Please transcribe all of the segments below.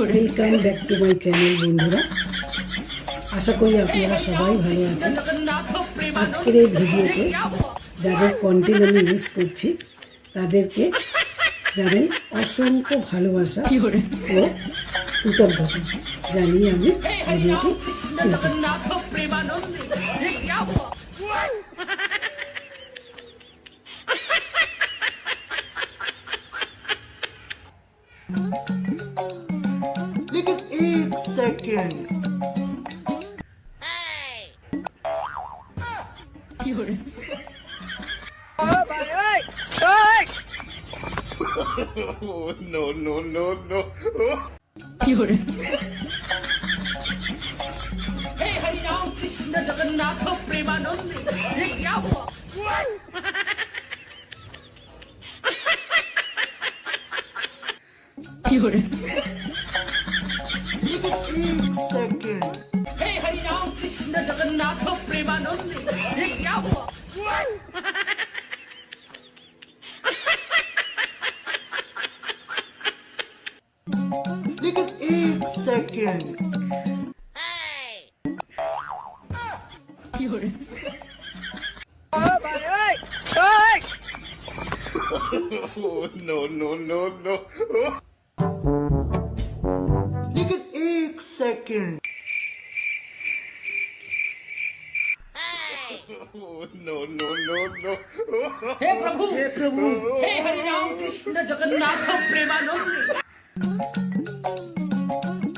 Welcome back to my channel বন্ধুরা। আশা করি আপনারা সবাই ভালো আছেন। আজকের এই ভিডিওতে যাদের কন্টেন্ট আমি ইউজ করছি তাদেরকে জানেন অসংখ্য ভালোবাসা ও কৃতজ্ঞতা জানিয়ে আমি ভিডিওটি করছি। Thank you. एक second no, no, no, no. एक सेकंड लेकिन एक second no, no, no, no. second. No no no no हे प्रभु! हे प्रभु! हे हरि राम कृष्ण जगन्नाथ प्रेमानंद!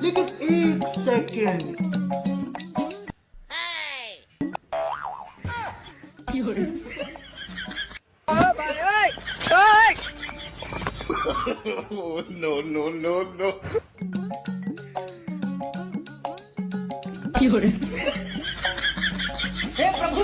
लेकिन एक second oh, no, no, no, no. হে প্রভু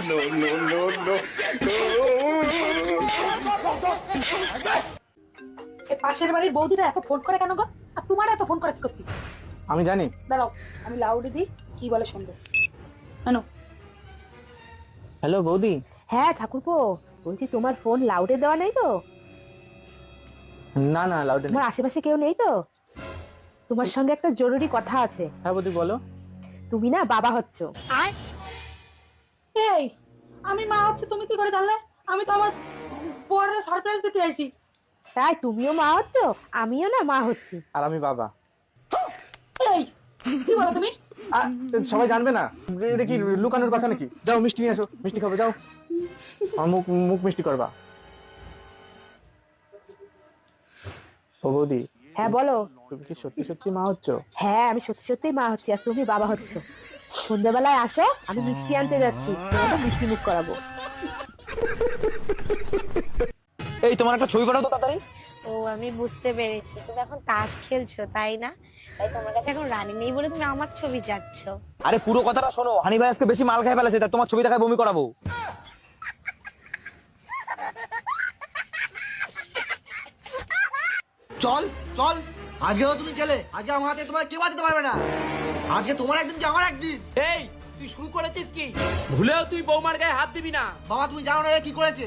no, no, no, no. এ পাশের বাড়ির বৌদিরা এত ফোন করে কেন গো? আর তোমার এত ফোন করে কি করতে? আমি জানি। দাঁড়াও আমি লাউডে দিই কি বলে শুনব? কেন হ্যালো বৌদি। হ্যাঁ ঠাকুরপো বলছি তোমার ফোন লাউডে দেওয়া নেই তো? না না লাউডে তোমার আশেপাশে কেউ নেই তো? তোমার সঙ্গে একটা জরুরি কথা আছে। হ্যাঁ বৌদি বলো। তুমি না বাবা হচ্ছ। এই আমি মা হচ্ছে তুমি কি করে জানলে? আমি তো আমার বরের সারপ্রাইজ দিতে আইছি তাই তুমিও মা হচ্ছ আমিও না মা হচ্ছি। আর আমি বাবা। কি বলো তুমি? সবাই জানবে না। এটা কি লুকানোর কথা নাকি? যাও মিষ্টি নিয়ে আসো মিষ্টি খাব যাও। আমার মুখ মুখ মিষ্টি করবা। ও বৌদি হ্যাঁ বলো। তুমি কি সত্যি সত্যি মা হচ্ছ? হ্যাঁ আমি সত্যি সত্যিই মা হচ্ছি আর তুমি বাবা হচ্ছ। সন্ধ্যাবেলায় আসো আমি মিষ্টি আনতে যাচ্ছি। তোমাকে মিষ্টি মুখ করাবো। এই তোমার একটা ছবি পাঠাও তো তাড়াতাড়ি। ও আমি বুঝতে পেরেছি। তুমি এখন তাস খেলছো তাই না? তাই তোমার কাছে এখন রানী নেই বলে তুমি আমার ছবি চাচ্ছ। আরে পুরো কথাটা শোনো। হানি ভাই আজকে বেশি মাল খাই ফেলেছে তাই তোমার ছবি দেখায় বমি করাবো। চল চল। আজকেও তুমি গেলে। আজকে আমার হাতে তোমার কেউ বাঁচাতে পারবে না। আজকে তোমার একদিন কি আমার একদিন? এই তুই শুরু করেছিস কি? ভুলেও তুই বৌমার গায়ে হাত দিবি না। বাবা তুমি জানো না এ কি করেছে?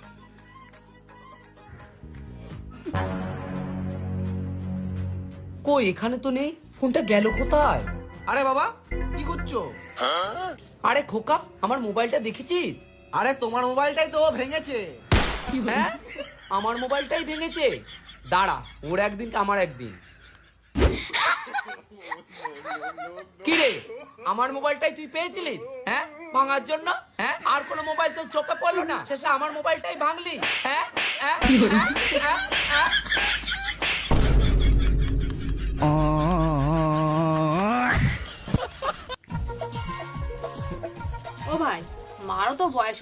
কই এখানে তো নেই। ফোনটা গেল কোথায়? আরে বাবা কি করছ? আরে খোকা আমার মোবাইলটা দেখেছিস? আরে তোমার মোবাইলটাই তো ও ভেঙেছে। হ্যাঁ? আমার মোবাইলটাই ভেঙেছে। দাঁড়া ওর একদিন আমার একদিন। কি রে? আমার মোবাইলটাই তুই পেয়েছিলিস? হ্যাঁ? ভাঙার জন্য? হ্যাঁ? আর কোনো মোবাইল তোর চোখে পড়ল না? শেষে আমার মোবাইলটাই ভাঙলি? হ্যাঁ? হ্যাঁ? হ্যাঁ? হ্যাঁ? হ্যাঁ?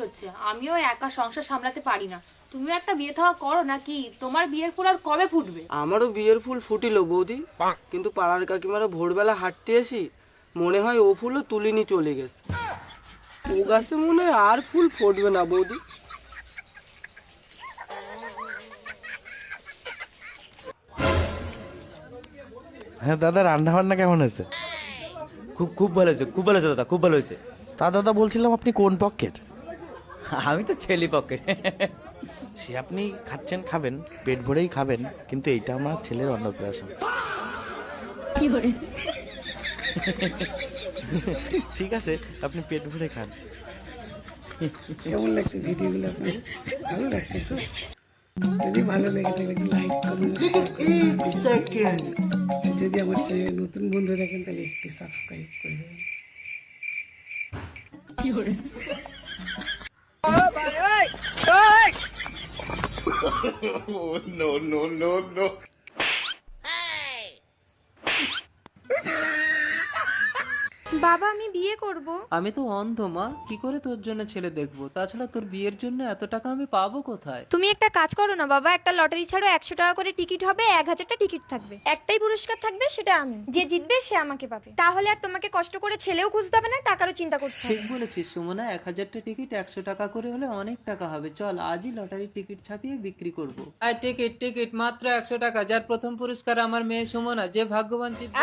হচ্ছে। আমিও একা সংসার সামলাতে পারি না। তুমিও একটা বিয়ে থাওয়া করো নাকি? তোমার বিয়ের ফুল আর কবে ফুটবে? আমারও বিয়ের ফুল ফুটিল বৌদি। কিন্তু পাড়ার কাকিমারা ভোরবেলা হাঁটতে আসি মনে হয় ও ফুলও তুলিনি চলে গেছে। ও গাছে মনে হয় আর ফুল ফুটবে না বৌদি। হ্যাঁ দাদা রান্না বান্না কেমন হয়েছে? খুব খুব ভালো হয়েছে খুব ভালো হয়েছে দাদা খুব ভালো হয়েছে। তা দাদা বলছিলাম আপনি কোন পক্ষের? আমি তো ছেলে পক্ষে। সে আপনি খাচ্ছেন খাবেন পেট ভরেই খাবেন কিন্তু এইটা আমার ছেলের অন্নপ্রাশন। কি ঠিক আছে আপনি পেট ভরে খান। কেমন লাগছে ভিডিওগুলো ভালো লাগছে তো? যদি ভালো লাইক করুন যদি আমার চ্যানেলে নতুন বন্ধু থাকেন তাহলে একটি সাবস্ক্রাইব করে? no, no, no, no, Hey! বাবা আমি বিয়ে করব। আমি তো অন্ধ মা। কি করে তোর জন্য ছেলে দেখব? তাছাড়া তোর বিয়ের জন্য এত টাকা আমি পাবো কোথায়? তুমি একটা কাজ করো না বাবা একটা লটারি ছাড়ো একশো টাকা করে টিকিট হবে এক হাজারটা টিকিট থাকবে। একটাই পুরস্কার থাকবে সেটা আমি। যে জিতবে সে আমাকে পাবে। তাহলে আর তোমাকে কষ্ট করে ছেলেও খুঁজতে হবে না টাকারও চিন্তা করতে হবে। ঠিক বলেছিস সুমনা। এক হাজারটা টিকিট একশো টাকা করে হলে অনেক টাকা হবে। চল আজই লটারির টিকিট ছাপিয়ে বিক্রি করব। আর টিকিট টিকিট মাত্র একশো টাকা। যার প্রথম পুরস্কার আমার মেয়ে সুমনা যে ভাগ্যবান জিতবে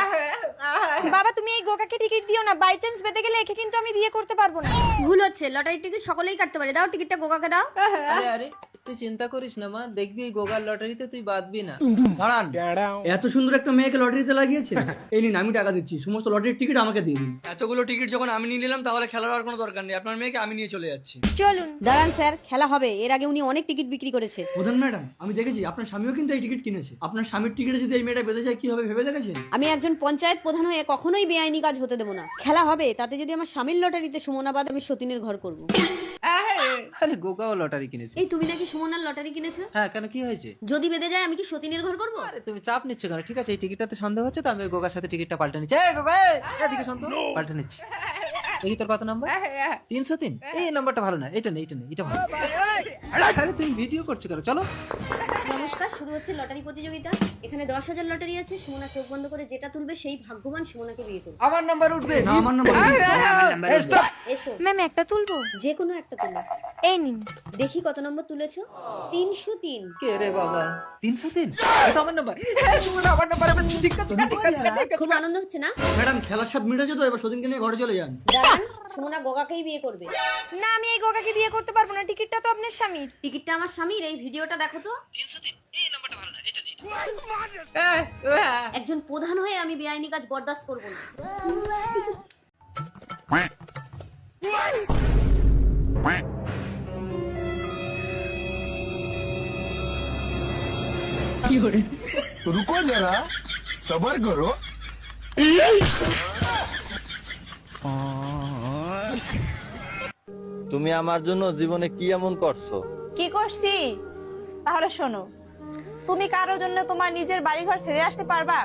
বাবা তুমি এই গোকাকে টিকিট দিও না। বাই চান্স পেতে গেলে একে কিন্তু আমি বিয়ে করতে পারব না। ভুল হচ্ছে লটারি টিকিট সকলেই কাটতে পারে। দাও টিকিটটা গোকাকে দাও। আরে আরে। তুই চিন্তা করিস না মা। দেখবি এই গোগার লটারিতে তুই বাঁধবি না। দাঁড়ান। এত সুন্দর একটা মেয়েকে লটারিতে লাগিয়েছে? এই নিন আমি টাকা দিচ্ছি। সমস্ত লটারির টিকিট আমাকে দিয়ে দিন। এতগুলো টিকিট যখন আমি নিয়ে নিলাম তাহলে খেলার আর কোনো দরকার নেই। আপনার মেয়েকে আমি নিয়ে চলে যাচ্ছি। চলুন। দাঁড়ান স্যার। খেলা হবে। এর আগে উনি অনেক টিকিট বিক্রি করেছে। প্রধান ম্যাডাম আমি দেখেছি আপনার স্বামীও কিন্তু এই টিকিট কিনেছে। আপনার স্বামীর টিকিটে যদি এই মেয়েটা বেঁধে যায় কি হবে ভেবে দেখেছেন? আমি একজন পঞ্চায়েত প্রধান হয়ে কখনোই বেআইনি কাজ হতে দেবো না। খেলা হবে। তাতে যদি আমার স্বামীর লটারিতে সুমনাবাদ আমি সতীনের ঘর করব। আরে গোগাও লটারি কিনেছে। এই তুমি নাকি সুমনার লটারি কিনেছো? হ্যাঁ কেন কি হয়েছে? যদি বেঁধে যায় আমি কি সতীনের ঘর করব? আরে তুমি চাপ নিচ্ছ কেন? ঠিক আছে এই টিকিটটাতে সন্দেহ হচ্ছে তো আমি গোগার সাথে টিকিটটা পাল্টে নিচ্ছি। এই গোগা এদিকে শোন পাল্টে নিচ্ছি। এই তোর কত নাম্বার তিনশো তিন? এই নাম্বারটা ভালো না এটা নেই এটা নেই এটা ভালো। আরে তুমি ভিডিও করছ কেন? চলো। নমস্কার শুরু হচ্ছে লটারি প্রতিযোগিতা। এখানে দশ হাজার লটারি আছে সুমনা চোখ বন্ধ করে যেটা তুলবে সেই ভাগ্যবান সুমনাকে বিয়ে করবে। আমার নাম্বার উঠবে। আমার নাম্বার এসো। ম্যাম একটা তুলবো? যে কোনো একটা তুলো। এই নিন। দেখি কত নম্বর তুলেছো? তিনশো তিন। কে রে বাবা? তিনশো তিন? এটা আমার নাম্বার আমার নাম্বার আমার ঠিক আছে ঠিক আছে ঠিক আছে খুব আনন্দ হচ্ছে না? ম্যাডাম খেলার স্বাদ মিটেছে তো এবার নিয়ে ঘরে চলে যান। দাঁড়ান সুমনা গোগাকেই বিয়ে করবে। না আমি এই গোকাকে বিয়ে করতে পারব না টিকিটটা তো আপনার স্বামীর। টিকিটটা আমার স্বামীর এই ভিডিওটা দেখো তো। তিনশো তিন। একজন প্রধান হয়ে আমি বেআইনি কাজ বরদাস্ত করব না। রুকো যারা সবর করো। তুমি আমার জন্য জীবনে কি এমন করছ? কি করছি? তাহলে শোনো তুমি কারও জন্য তোমার নিজের বাড়িঘর ছেড়ে আসতে পারবা?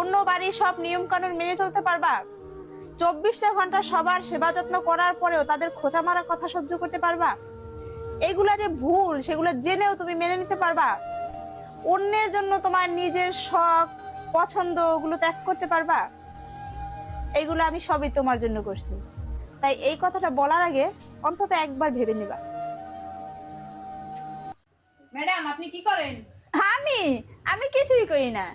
অন্য বাড়ির সব নিয়ম কানুন মেনে চলতে পারবা? চব্বিশটা ঘণ্টা সবার সেবা যত্ন করার পরেও তাদের খোঁচা মারা কথা সহ্য করতে পারবা? এগুলা যে ভুল, সেগুলো জেনেও তুমি মেনে নিতে পারবা? অন্যের জন্য তোমার নিজের শখ, পছন্দ ওগুলো ত্যাগ করতে পারবা? এগুলো আমি সবই তোমার জন্য করছি। তাই এই কথাটা বলার আগে অন্তত একবার ভেবে নিবা। ম্যাডাম, আপনি কি করেন? আমি? আমি কিছুই করি না।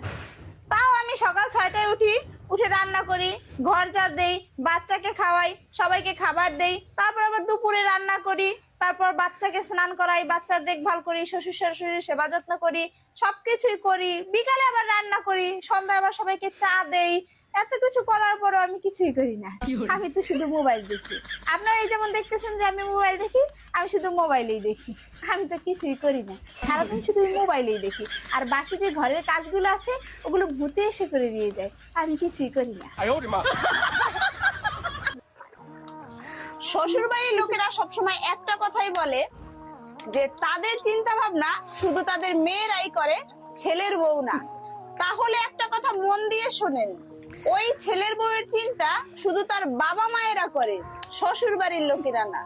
তাও আমি সকাল ছয়টায় উঠি, উঠে রান্না করি, ঘর ঝাড় দেই, বাচ্চাকে খাওয়াই, সবাইকে খাবার দেই, তারপর আবার দুপুরে রান্না করি, তারপর বাচ্চাকে স্নান করাই, বাচ্চার দেখভাল করি, শ্বশুর শাশুড়ির সেবা যত্ন করি, সবকিছুই করি, বিকালে আবার রান্না করি, সন্ধ্যায় আবার সবাইকে চা দেই এত কিছু করার পরও আমি কিছুই করি না। আমি তো শুধু মোবাইল দেখি। আপনারা এই যেমন দেখতেছেন যে আমি মোবাইল দেখি আমি শুধু মোবাইলেই দেখি। আমি তো কিছুই করি না। সারাদিন শুধু মোবাইলেই দেখি। আর বাকি যে ঘরের কাজগুলো আছে ওগুলো ভূতে এসে করে দিয়ে যায়। আমি কিছুই করি না। শ্বশুর বাড়ির লোকেরা সবসময় একটা কথাই বলে যে তাদের চিন্তা ভাবনা শুধু তাদের মেয়েরাই করে ছেলের বউ না। তাহলে একটা কথা মন দিয়ে শোনেন। ওই ছেলের বউয়ের চিন্তা শুধু তার বাবা মায়েরা করে শ্বশুর বাড়ির লোকেরা না।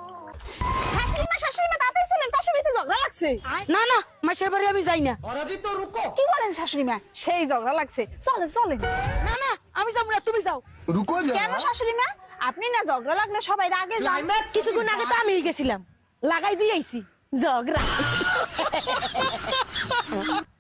ঝগড়া লাগছে? না আমি তুমি যাও। কেন শাশুড়ি মা? আপনি না ঝগড়া লাগলে সবাই আগে কিছুক্ষণ আগে তো আমি গেছিলাম। লাগাই দিয়েছি ঝগড়া।